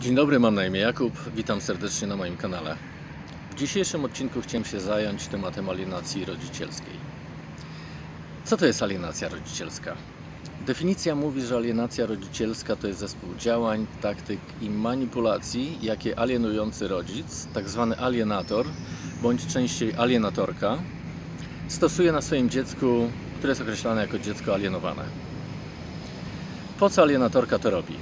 Dzień dobry, mam na imię Jakub. Witam serdecznie na moim kanale. W dzisiejszym odcinku chciałem się zająć tematem alienacji rodzicielskiej. Co to jest alienacja rodzicielska? Definicja mówi, że alienacja rodzicielska to jest zespół działań, taktyk i manipulacji, jakie alienujący rodzic, tak zwany alienator, bądź częściej alienatorka, stosuje na swoim dziecku, które jest określane jako dziecko alienowane. Po co alienatorka to robi?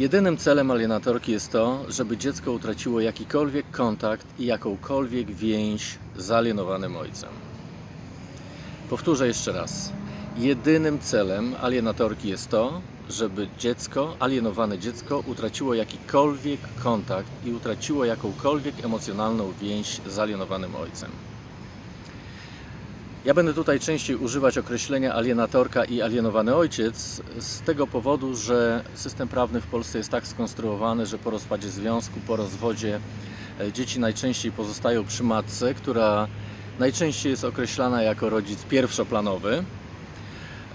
Jedynym celem alienatorki jest to, żeby dziecko utraciło jakikolwiek kontakt i jakąkolwiek więź z alienowanym ojcem. Powtórzę jeszcze raz. Jedynym celem alienatorki jest to, żeby dziecko, alienowane dziecko, utraciło jakikolwiek kontakt i utraciło jakąkolwiek emocjonalną więź z alienowanym ojcem. Ja będę tutaj częściej używać określenia alienatorka i alienowany ojciec z tego powodu, że system prawny w Polsce jest tak skonstruowany, że po rozpadzie związku, po rozwodzie e, dzieci najczęściej pozostają przy matce, która najczęściej jest określana jako rodzic pierwszoplanowy.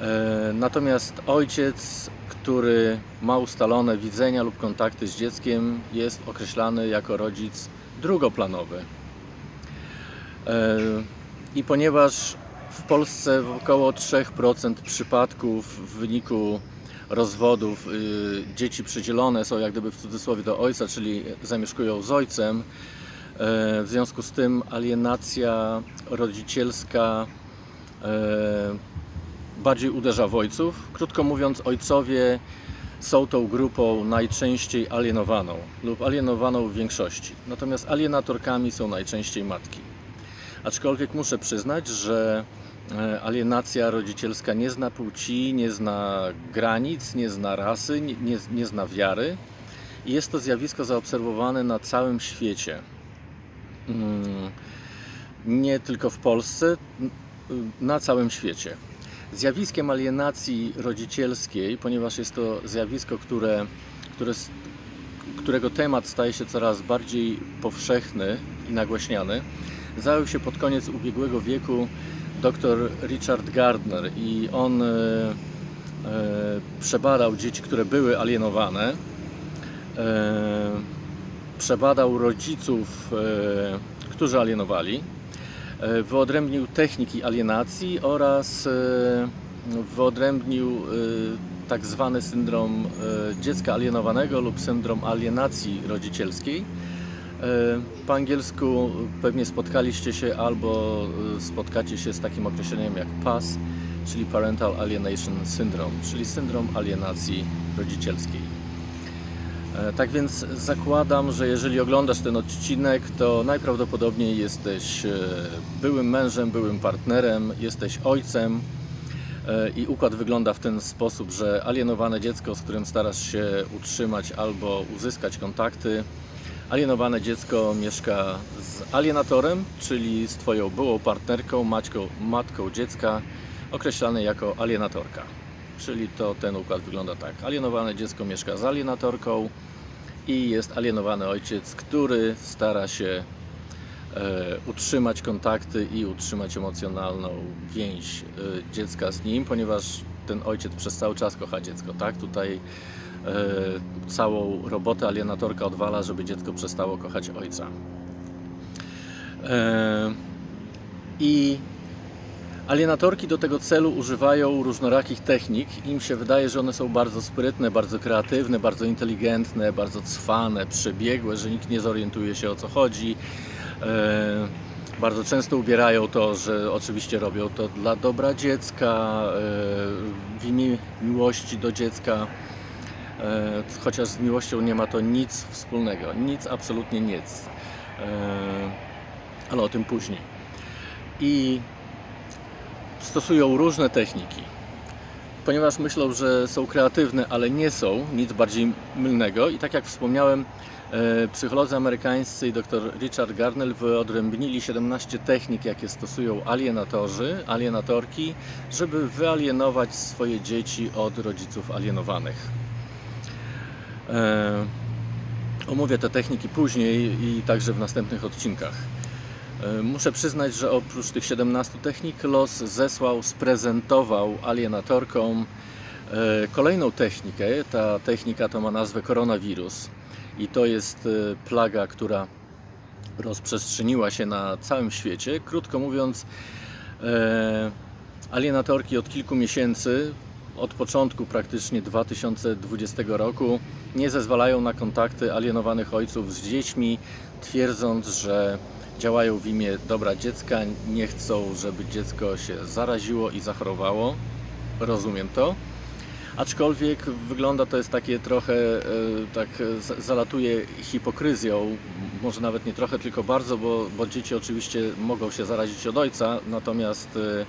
E, Natomiast ojciec, który ma ustalone widzenia lub kontakty z dzieckiem, jest określany jako rodzic drugoplanowy. E, I ponieważ w Polsce w około 3% przypadków w wyniku rozwodów y, dzieci przydzielone są jak gdyby w cudzysłowie do ojca, czyli zamieszkują z ojcem, e, w związku z tym alienacja rodzicielska e, bardziej uderza w ojców. Krótko mówiąc, ojcowie są tą grupą najczęściej alienowaną lub alienowaną w większości. Natomiast alienatorkami są najczęściej matki. Aczkolwiek muszę przyznać, że alienacja rodzicielska nie zna płci, nie zna granic, nie zna rasy, nie, nie, zna wiary. I jest to zjawisko zaobserwowane na całym świecie. Mm, Nie tylko w Polsce, n- na całym świecie. Zjawiskiem alienacji rodzicielskiej, ponieważ jest to zjawisko, które, które, którego temat staje się coraz bardziej powszechny i nagłaśniany, zajął się pod koniec ubiegłego wieku dr Richard Gardner i on e, e, przebadał dzieci, które były alienowane, e, przebadał rodziców, którzy alienowali, wyodrębnił techniki alienacji oraz wyodrębnił tak zwany syndrom dziecka alienowanego lub syndrom alienacji rodzicielskiej. E, Po angielsku pewnie spotkaliście się albo e, spotkacie się z takim określeniem jak PAS, czyli Parental Alienation Syndrome, czyli syndrom alienacji rodzicielskiej. E, Tak więc zakładam, że jeżeli oglądasz ten odcinek, to najprawdopodobniej jesteś byłym mężem, byłym partnerem, jesteś ojcem i układ wygląda w ten sposób, że alienowane dziecko, z którym starasz się utrzymać albo uzyskać kontakty, Alienowane dziecko mieszka z alienatorem, czyli z Twoją byłą partnerką, matką, matką dziecka, określanej jako alienatorka. Czyli to ten układ wygląda tak. Alienowane dziecko mieszka z alienatorką i jest alienowany ojciec, który stara się e, utrzymać kontakty i utrzymać emocjonalną więź e, dziecka z nim, ponieważ ten ojciec przez cały czas kocha dziecko, tak? Tutaj e, całą robotę alienatorka odwala, żeby dziecko przestało kochać ojca. E, I alienatorki do tego celu używają różnorakich technik. Im się wydaje, że one są bardzo sprytne, bardzo kreatywne, bardzo inteligentne, bardzo cwane, przebiegłe, że nikt nie zorientuje się o co chodzi. E, bardzo często ubierają to, że oczywiście robią to dla dobra dziecka, e, w imię miłości do dziecka. E, chociaż z miłością nie ma to nic wspólnego, nic, absolutnie nic. E, ale o tym później. I stosują różne techniki. Ponieważ myślą, że są kreatywne, ale nie są, nic bardziej mylnego. I tak jak wspomniałem, e, psycholodzy amerykańscy i dr Richard Garnell wyodrębnili 17 technik, jakie stosują alienatorzy, alienatorki, żeby wyalienować swoje dzieci od rodziców alienowanych. E, Omówię te techniki później i także w następnych odcinkach. E, Muszę przyznać, że oprócz tych 17 technik los zesłał, sprezentował alienatorkom E, Kolejną technikę, ta technika to ma nazwę koronawirus i to jest e, plaga, która rozprzestrzeniła się na całym świecie. Krótko mówiąc, alienatorki od kilku miesięcy, od początku praktycznie 2020 roku, nie zezwalają na kontakty alienowanych ojców z dziećmi, twierdząc, że działają w imię dobra dziecka, nie chcą, żeby dziecko się zaraziło i zachorowało. Rozumiem to. Aczkolwiek wygląda to jest takie trochę, e, tak za- zalatuje hipokryzją, może nawet nie trochę, tylko bardzo, bo, bo dzieci oczywiście mogą się zarazić od ojca, natomiast e,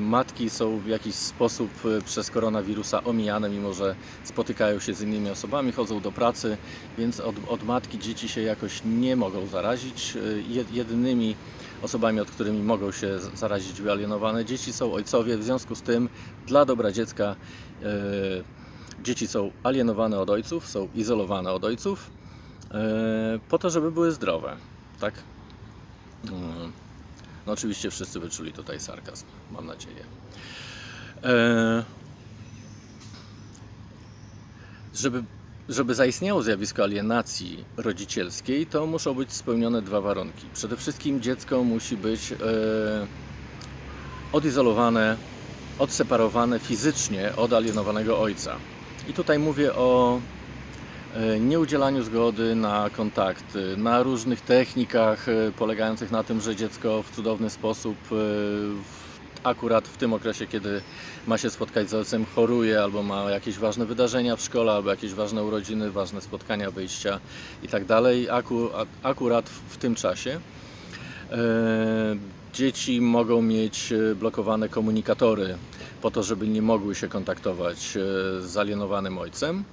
matki są w jakiś sposób e, przez koronawirusa omijane, mimo że spotykają się z innymi osobami, chodzą do pracy, więc od, od matki dzieci się jakoś nie mogą zarazić. E, jed- Jedynymi osobami, od którymi mogą się zarazić wyalienowane dzieci są ojcowie, w związku z tym dla dobra dziecka e, dzieci są alienowane od ojców, są izolowane od ojców e, po to, żeby były zdrowe, tak? Mm. No oczywiście wszyscy wyczuli tutaj sarkazm, mam nadzieję. E, żeby, żeby zaistniało zjawisko alienacji rodzicielskiej, to muszą być spełnione dwa warunki. Przede wszystkim dziecko musi być e, odizolowane, odseparowane fizycznie od alienowanego ojca. I tutaj mówię o nieudzielaniu zgody na kontakty, na różnych technikach e, polegających na tym, że dziecko w cudowny sposób e, akurat w tym okresie, kiedy ma się spotkać z ojcem, choruje albo ma jakieś ważne wydarzenia w szkole, albo jakieś ważne urodziny, ważne spotkania, wyjścia i tak akurat w, tym czasie. E, Dzieci mogą mieć e, blokowane komunikatory po to, żeby nie mogły się kontaktować e, z alienowanym ojcem.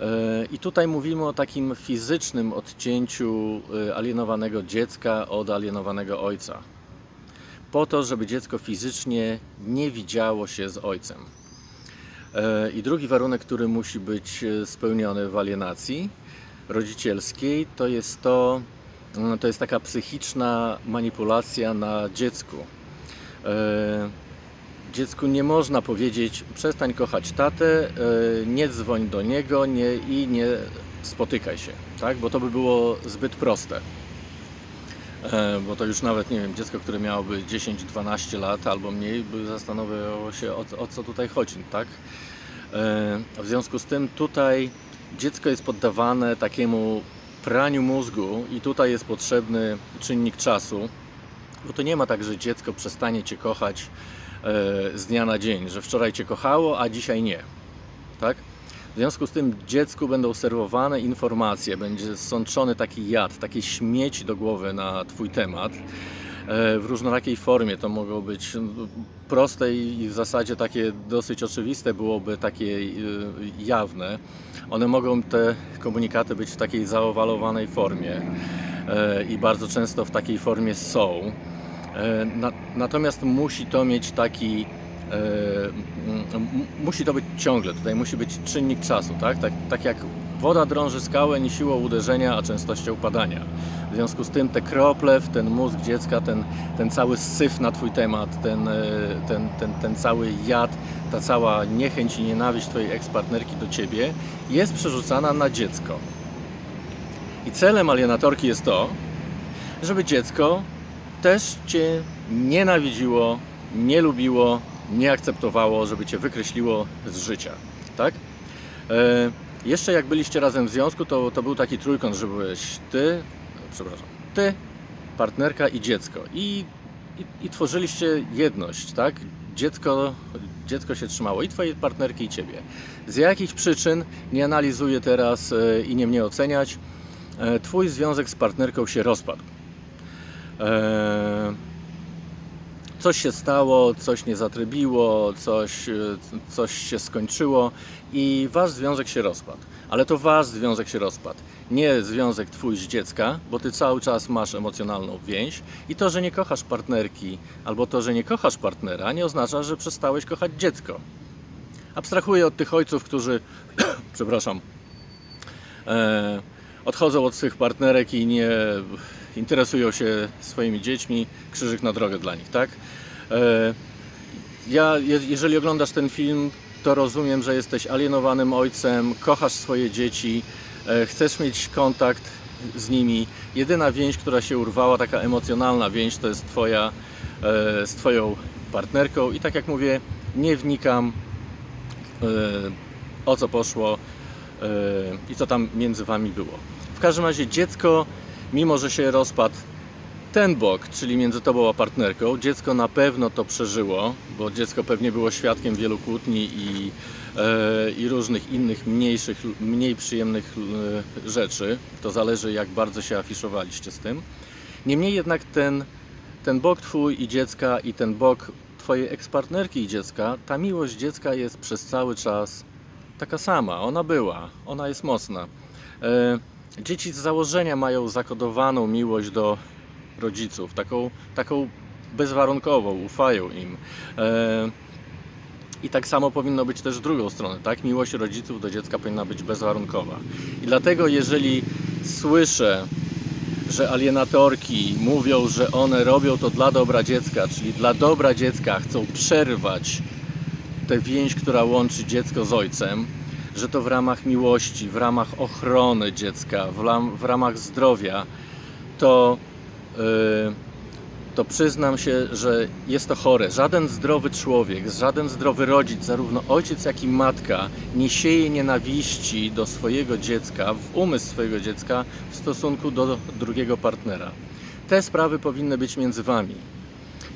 E, I tutaj mówimy o takim fizycznym odcięciu e, alienowanego dziecka od alienowanego ojca. Po to, żeby dziecko fizycznie nie widziało się z ojcem. E, I drugi warunek, który musi być spełniony w alienacji rodzicielskiej, to jest to, mm, to jest taka psychiczna manipulacja na dziecku. Dziecku nie można powiedzieć przestań kochać tatę, e, nie dzwoń do niego nie, i nie spotykaj się, tak? bo to by było zbyt proste. E, Bo to już nawet, nie wiem, dziecko, które miałoby 10-12 lat albo mniej, by zastanawiało się o, o co tutaj chodzi, tak? E, W związku z tym tutaj dziecko jest poddawane takiemu praniu mózgu i tutaj jest potrzebny czynnik czasu, bo to nie ma tak, że dziecko przestanie Cię kochać z dnia na dzień, że wczoraj Cię kochało, a dzisiaj nie, tak? W związku z tym dziecku będą serwowane informacje, będzie sączony taki jad, takie śmieci do głowy na Twój temat e, w różnorakiej formie. To mogą być no, proste i w zasadzie takie dosyć oczywiste byłoby takie e, jawne. One mogą te komunikaty być w takiej zaowalowanej formie e, i bardzo często w takiej formie są. E, Na, natomiast musi to mieć taki. e, musi to być ciągle, tutaj musi być czynnik czasu, tak? Tak, tak jak woda drąży skałę nie siłą uderzenia, a częstością padania. W związku z tym te krople w ten mózg dziecka, ten, ten cały syf na Twój temat, ten, e, ten, ten, ten cały jad, ta cała niechęć i nienawiść Twojej ekspartnerki do Ciebie jest przerzucana na dziecko. I celem alienatorki jest to, żeby dziecko też Cię nienawidziło, nie lubiło, nie akceptowało, żeby Cię wykreśliło z życia. Tak? E, jeszcze jak byliście razem w związku, to, to był taki trójkąt, że byłeś Ty, przepraszam, Ty, partnerka i dziecko. I, i, i tworzyliście jedność, tak? Dziecko, dziecko się trzymało i Twojej partnerki i Ciebie. Z jakich przyczyn, nie analizuję teraz e, i nie mnie oceniać, e, Twój związek z partnerką się rozpadł. Eee, Coś się stało, coś nie zatrybiło, coś, e, coś się skończyło i wasz związek się rozpadł. Ale to wasz związek się rozpadł. Nie związek twój z dziecka, bo ty cały czas masz emocjonalną więź i to, że nie kochasz partnerki albo to, że nie kochasz partnera, nie oznacza, że przestałeś kochać dziecko. Abstrahuję od tych ojców, którzy, przepraszam, e, odchodzą od swych partnerek i nie interesują się swoimi dziećmi, krzyżyk na drogę dla nich, tak? E, ja, je- jeżeli oglądasz ten film, to rozumiem, że jesteś alienowanym ojcem, kochasz swoje dzieci, e, chcesz mieć kontakt z nimi. Jedyna więź, która się urwała, taka emocjonalna więź, to jest twoja e, z Twoją partnerką. I tak jak mówię, nie wnikam o co poszło i co tam między Wami było. W każdym razie dziecko, mimo że się rozpadł ten bok, czyli między tobą a partnerką, dziecko na pewno to przeżyło, bo dziecko pewnie było świadkiem wielu kłótni i, e, i różnych innych mniejszych, mniej przyjemnych e, rzeczy. To zależy jak bardzo się afiszowaliście z tym. Niemniej jednak ten, ten bok twój i dziecka i ten bok twojej ekspartnerki i dziecka, ta miłość dziecka jest przez cały czas taka sama. Ona była, ona jest mocna. E, dzieci z założenia mają zakodowaną miłość do rodziców, taką, taką bezwarunkową, ufają im. E, I tak samo powinno być też w drugą stronę, tak? Miłość rodziców do dziecka powinna być bezwarunkowa. I dlatego, jeżeli słyszę, że alienatorki mówią, że one robią to dla dobra dziecka, czyli dla dobra dziecka chcą przerwać tę więź, która łączy dziecko z ojcem, że to w ramach miłości, w ramach ochrony dziecka, w, w ramach zdrowia, to Yy, to przyznam się, że jest to chore. Żaden zdrowy człowiek, żaden zdrowy rodzic, zarówno ojciec, jak i matka, nie sieje nienawiści do swojego dziecka, w umysł swojego dziecka w stosunku do drugiego partnera. Te sprawy powinny być między wami.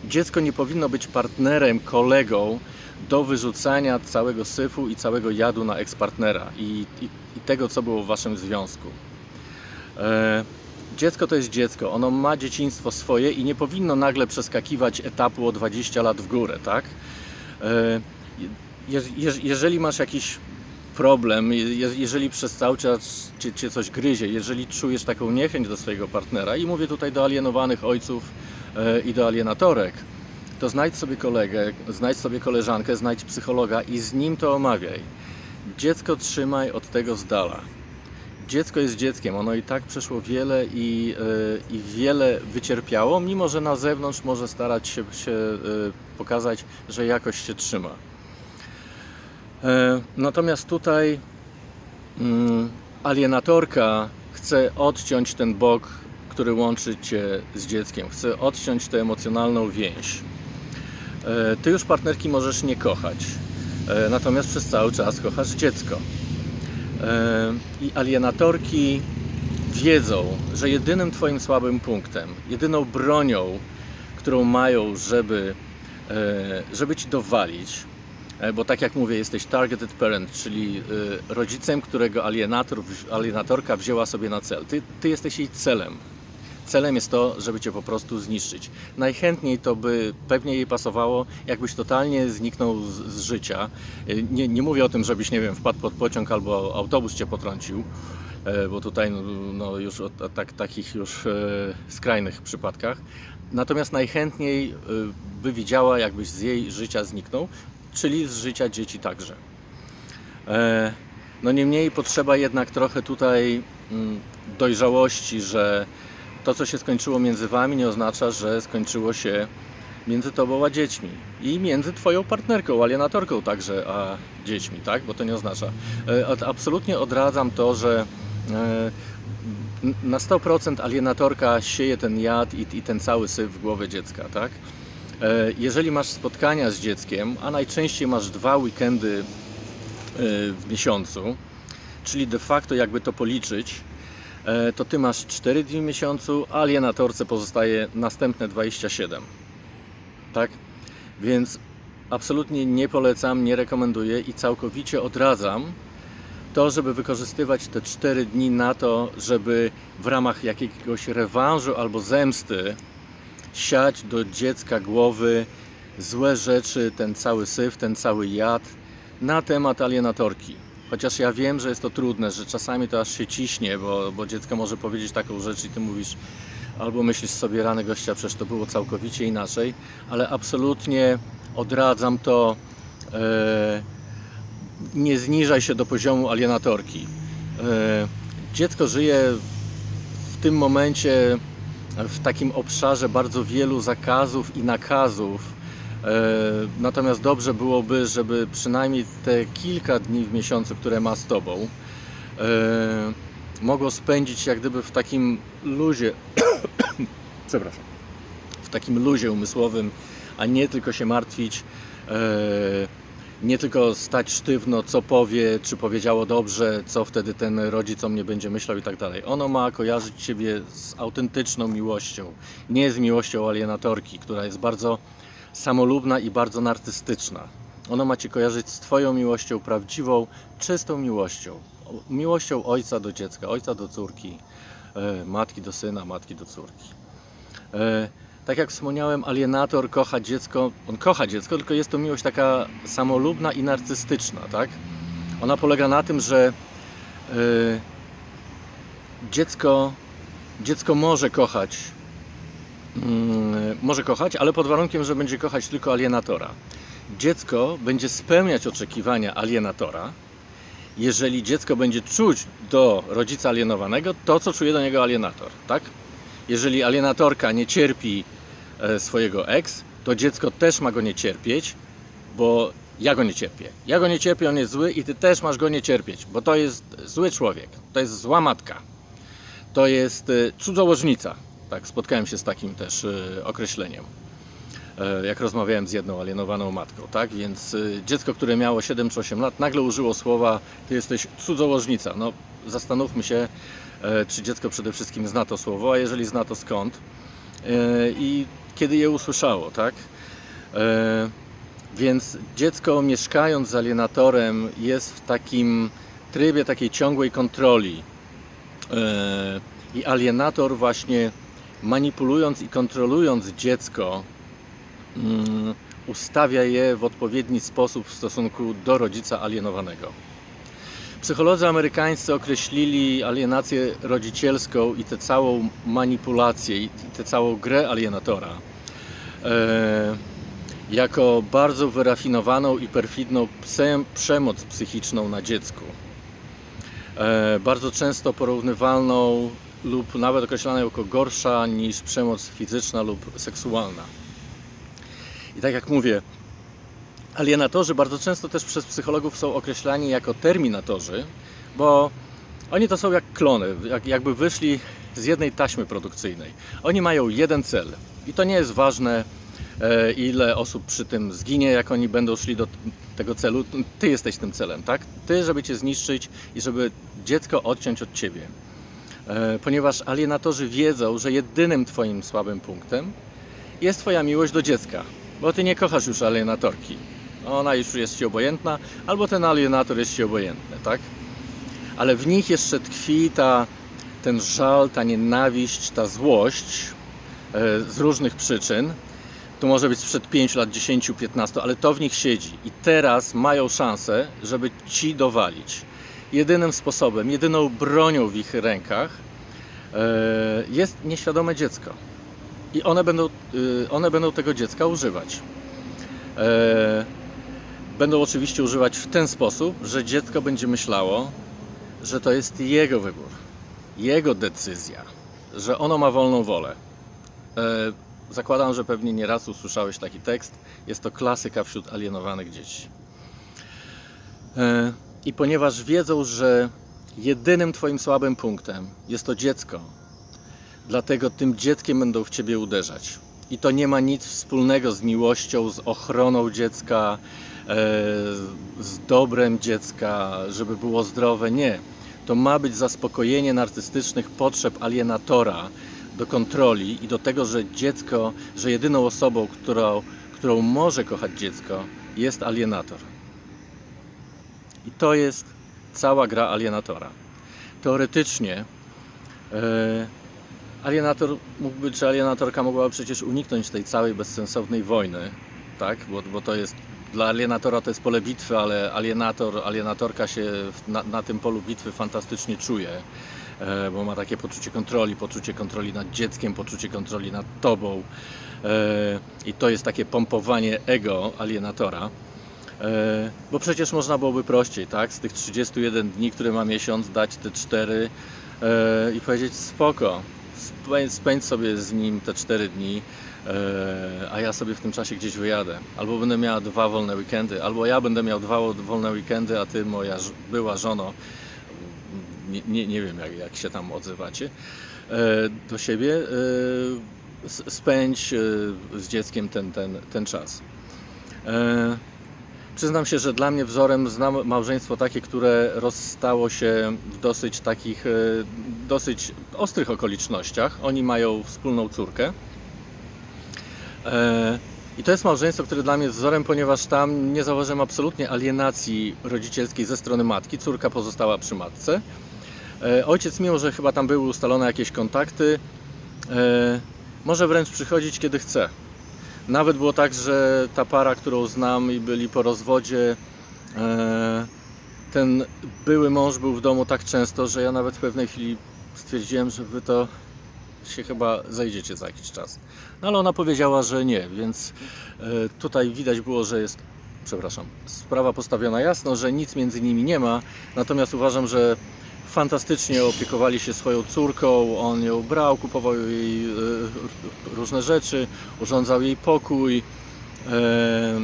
Dziecko nie powinno być partnerem, kolegą do wyrzucania całego syfu i całego jadu na ekspartnera i, i, i tego, co było w waszym związku. E, dziecko to jest dziecko, ono ma dzieciństwo swoje i nie powinno nagle przeskakiwać etapu o 20 lat w górę, tak? E, je, je, jeżeli masz jakiś problem, je, jeżeli przez cały czas cię, cię coś gryzie, jeżeli czujesz taką niechęć do swojego partnera i mówię tutaj do alienowanych ojców e, i do alienatorek, to znajdź sobie kolegę, znajdź sobie koleżankę, znajdź psychologa i z nim to omawiaj. Dziecko trzymaj od tego z dala dziecko jest dzieckiem, ono i tak przeszło wiele i, y, i wiele wycierpiało, mimo że na zewnątrz może starać się, się y, pokazać, że jakoś się trzyma. E, Natomiast tutaj mm, alienatorka chce odciąć ten bok, który łączy cię z dzieckiem, chce odciąć tę emocjonalną więź. E, Ty już partnerki możesz nie kochać, e, natomiast przez cały czas kochasz dziecko. E, I alienatorki wiedzą, że jedynym Twoim słabym punktem, jedyną bronią, którą mają, żeby, żeby Ci dowalić, bo tak jak mówię, jesteś targeted parent, czyli rodzicem, którego alienator, alienatorka wzięła sobie na cel. Ty, ty jesteś jej celem. Celem jest to, żeby cię po prostu zniszczyć. Najchętniej to by pewnie jej pasowało, jakbyś totalnie zniknął z, z życia. Nie, nie mówię o tym, żebyś, nie wiem, wpadł pod pociąg albo autobus cię potrącił, e, bo tutaj no, no już o tak, takich już e, skrajnych przypadkach. Natomiast najchętniej e, by widziała, jakbyś z jej życia zniknął, czyli z życia dzieci także. No niemniej potrzeba jednak trochę tutaj mm, dojrzałości, że to, co się skończyło między wami, nie oznacza, że skończyło się między tobą a dziećmi i między twoją partnerką, alienatorką także, a dziećmi, tak? Bo to nie oznacza. E, absolutnie odradzam to, że e, na 100% alienatorka sieje ten jad i, ten cały syf w głowę dziecka, tak? E, jeżeli masz spotkania z dzieckiem, a najczęściej masz dwa weekendy w miesiącu, czyli de facto jakby to policzyć, to ty masz 4 dni w miesiącu, a alienatorce pozostaje następne 27. Tak? Więc absolutnie nie polecam, nie rekomenduję i całkowicie odradzam to, żeby wykorzystywać te 4 dni na to, żeby w ramach jakiegoś rewanżu albo zemsty siać do dziecka głowy złe rzeczy, ten cały syf, ten cały jad na temat alienatorki. Chociaż ja wiem, że jest to trudne, że czasami to aż się ciśnie, bo, bo dziecko może powiedzieć taką rzecz i ty mówisz, albo myślisz sobie, rany gościa, przecież to było całkowicie inaczej, ale absolutnie odradzam to. E, nie zniżaj się do poziomu alienatorki. E, dziecko żyje w tym momencie w takim obszarze bardzo wielu zakazów i nakazów Natomiast dobrze byłoby, żeby przynajmniej te kilka dni w miesiącu, które ma z Tobą, e, mogło spędzić jak gdyby w takim luzie, przepraszam, w takim luzie umysłowym, a nie tylko się martwić, e, nie tylko stać sztywno, co powie, czy powiedziało dobrze, co wtedy ten rodzic o mnie będzie myślał i tak dalej. Ono ma kojarzyć Ciebie z autentyczną miłością, nie z miłością alienatorki, która jest bardzo samolubna i bardzo narcystyczna. Ono ma Cię kojarzyć z Twoją miłością prawdziwą, czystą miłością. Miłością ojca do dziecka, ojca do córki, e, matki do syna, matki do córki. E, tak jak wspomniałem, alienator kocha dziecko, on kocha dziecko, tylko jest to miłość taka samolubna i narcystyczna, tak? Ona polega na tym, że e, dziecko, dziecko może kochać, może kochać, ale pod warunkiem, że będzie kochać tylko alienatora. Dziecko będzie spełniać oczekiwania alienatora, jeżeli dziecko będzie czuć do rodzica alienowanego to, co czuje do niego alienator, tak? Jeżeli alienatorka nie cierpi e, swojego ex, to dziecko też ma go nie cierpieć, bo ja go nie cierpię. Ja go nie cierpię, on jest zły i ty też masz go nie cierpieć, bo to jest zły człowiek, to jest zła matka, to jest e, cudzołożnica. Tak, spotkałem się z takim też e, określeniem e, jak rozmawiałem z jedną alienowaną matką, tak? Więc y, dziecko, które miało 7 czy 8 lat, nagle użyło słowa ty jesteś cudzołożnica. No, zastanówmy się, e, czy dziecko przede wszystkim zna to słowo, a jeżeli zna, to skąd E, i kiedy je usłyszało, tak? Więc dziecko mieszkając z alienatorem jest w takim trybie takiej ciągłej kontroli. I alienator właśnie manipulując i kontrolując dziecko, mm, ustawia je w odpowiedni sposób w stosunku do rodzica alienowanego. Psycholodzy amerykańscy określili alienację rodzicielską i tę całą manipulację i tę całą grę alienatora e, jako bardzo wyrafinowaną i perfidną przemoc psychiczną na dziecku. E, bardzo często porównywalną lub nawet określaną jako gorsza niż przemoc fizyczna lub seksualna. I tak jak mówię, alienatorzy bardzo często też przez psychologów są określani jako terminatorzy, bo oni to są jak klony, jak, jakby wyszli z jednej taśmy produkcyjnej. Oni mają jeden cel i to nie jest ważne, e, ile osób przy tym zginie, jak oni będą szli do tego celu. Ty jesteś tym celem, tak? Ty, żeby cię zniszczyć i żeby dziecko odciąć od ciebie. E, Ponieważ alienatorzy wiedzą, że jedynym twoim słabym punktem jest twoja miłość do dziecka, bo ty nie kochasz już alienatorki. Ona już jest ci obojętna, albo ten alienator jest ci obojętny, tak? Ale w nich jeszcze tkwi ta, ten żal, ta nienawiść, ta złość e, z różnych przyczyn. To może być sprzed 5 lat, 10, 15, ale to w nich siedzi. I teraz mają szansę, żeby ci dowalić. Jedynym sposobem, jedyną bronią w ich rękach e, jest nieświadome dziecko. I one będą, y, one będą tego dziecka używać. E, Będą oczywiście używać w ten sposób, że dziecko będzie myślało, że to jest jego wybór, jego decyzja, że ono ma wolną wolę. E, Zakładam, że pewnie nieraz usłyszałeś taki tekst. Jest to klasyka wśród alienowanych dzieci. I ponieważ wiedzą, że jedynym Twoim słabym punktem jest to dziecko, dlatego tym dzieckiem będą w Ciebie uderzać. I to nie ma nic wspólnego z miłością, z ochroną dziecka, e, z dobrem dziecka, żeby było zdrowe. Nie. To ma być zaspokojenie narcystycznych potrzeb alienatora do kontroli i do tego, że dziecko, że jedyną osobą, którą, którą może kochać dziecko, jest alienator. I to jest cała gra alienatora. Teoretycznie e, alienator mógłby, czy alienatorka mogłaby przecież uniknąć tej całej bezsensownej wojny, tak? Bo, bo to jest dla alienatora to jest pole bitwy, ale alienator, alienatorka się na, na tym polu bitwy fantastycznie czuje, e, bo ma takie poczucie kontroli, poczucie kontroli nad dzieckiem, poczucie kontroli nad tobą. E, I to jest takie pompowanie ego alienatora. E, Bo przecież można byłoby prościej, tak? Z tych 31 dni, które ma miesiąc, dać te 4 e, i powiedzieć spoko, spędź, sobie z nim te 4 dni, e, a ja sobie w tym czasie gdzieś wyjadę. Albo będę miała dwa wolne weekendy, albo ja będę miał dwa wolne weekendy, a ty, moja była żono, nie, nie, nie wiem jak, jak się tam odzywacie, do siebie, spędź z dzieckiem ten, ten, ten czas. Przyznam się, że dla mnie wzorem znam małżeństwo takie, które rozstało się w dosyć takich, e, dosyć ostrych okolicznościach. Oni mają wspólną córkę. E, I to jest małżeństwo, które dla mnie jest wzorem, ponieważ tam nie zauważyłem absolutnie alienacji rodzicielskiej ze strony matki. Córka pozostała przy matce. E, Ojciec, mimo że chyba tam były ustalone jakieś kontakty, może wręcz przychodzić kiedy chce. Nawet było tak, że ta para, którą znam i byli po rozwodzie, e, ten były mąż był w domu tak często, że ja nawet w pewnej chwili stwierdziłem, że wy to się chyba zajdziecie za jakiś czas. No ale ona powiedziała, że nie, więc e, tutaj widać było, że jest, przepraszam, sprawa postawiona jasno, że nic między nimi nie ma, natomiast uważam, że fantastycznie opiekowali się swoją córką, on ją brał, kupował jej e, różne rzeczy, urządzał jej pokój. E,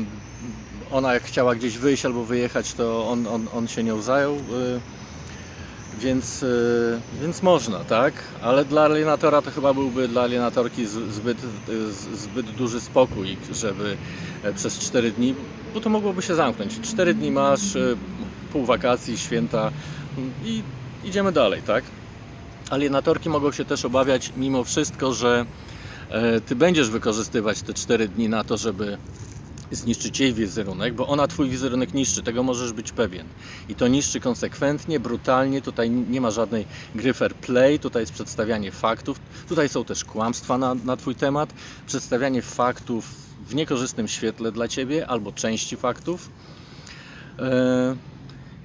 Ona jak chciała gdzieś wyjść albo wyjechać, to on, on, on się nią zajął. e, Więc, więc można, tak? Ale dla alienatora to chyba byłby dla alienatorki zbyt, zbyt duży spokój, żeby przez 4 dni, bo to mogłoby się zamknąć. 4 dni masz, pół wakacji, święta i idziemy dalej, tak? Alienatorki mogą się też obawiać mimo wszystko, że e, ty będziesz wykorzystywać te 4 dni na to, żeby zniszczyć jej wizerunek, bo ona twój wizerunek niszczy, tego możesz być pewien. I to niszczy konsekwentnie, brutalnie, tutaj nie ma żadnej gry fair play, tutaj jest przedstawianie faktów, tutaj są też kłamstwa na, na twój temat, przedstawianie faktów w niekorzystnym świetle dla ciebie albo części faktów. E,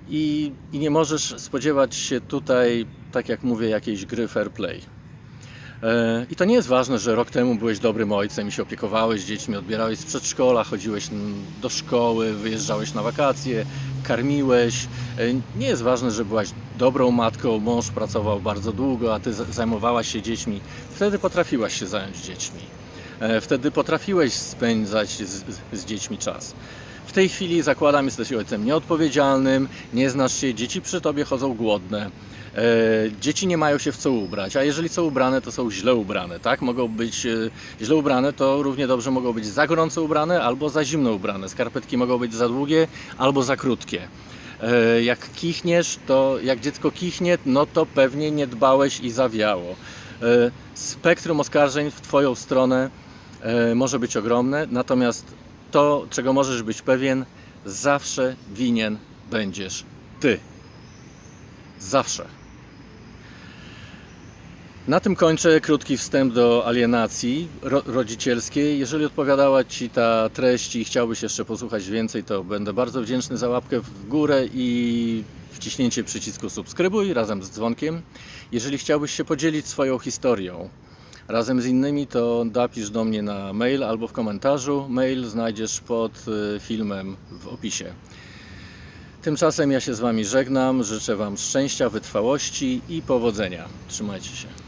i, I nie możesz spodziewać się tutaj, tak jak mówię, jakiejś gry fair play. E, I to nie jest ważne, że rok temu byłeś dobrym ojcem i się opiekowałeś dziećmi, odbierałeś z przedszkola, chodziłeś do szkoły, wyjeżdżałeś na wakacje, karmiłeś. E, Nie jest ważne, że byłaś dobrą matką, mąż pracował bardzo długo, a ty zajmowałaś się dziećmi. Wtedy potrafiłaś się zająć dziećmi. E, Wtedy potrafiłeś spędzać z, z dziećmi czas. Tej chwili zakładam, jesteś ojcem nieodpowiedzialnym, nie znasz się, dzieci przy tobie chodzą głodne. E, dzieci nie mają się w co ubrać, a jeżeli są ubrane, to są źle ubrane, tak? Mogą być e, źle ubrane, to równie dobrze mogą być za gorąco ubrane albo za zimno ubrane. Skarpetki mogą być za długie albo za krótkie. E, jak kichniesz, to jak dziecko kichnie, no to pewnie nie dbałeś i zawiało. Spektrum oskarżeń w Twoją stronę może być ogromne, natomiast to, czego możesz być pewien, zawsze winien będziesz Ty. Zawsze. Na tym kończę krótki wstęp do alienacji ro- rodzicielskiej. Jeżeli odpowiadała Ci ta treść i chciałbyś jeszcze posłuchać więcej, to będę bardzo wdzięczny za łapkę w górę i wciśnięcie przycisku subskrybuj razem z dzwonkiem. Jeżeli chciałbyś się podzielić swoją historią razem z innymi, to napisz do mnie na mail albo w komentarzu. Mail znajdziesz pod y, filmem w opisie. Tymczasem ja się z Wami żegnam, życzę Wam szczęścia, wytrwałości i powodzenia. Trzymajcie się.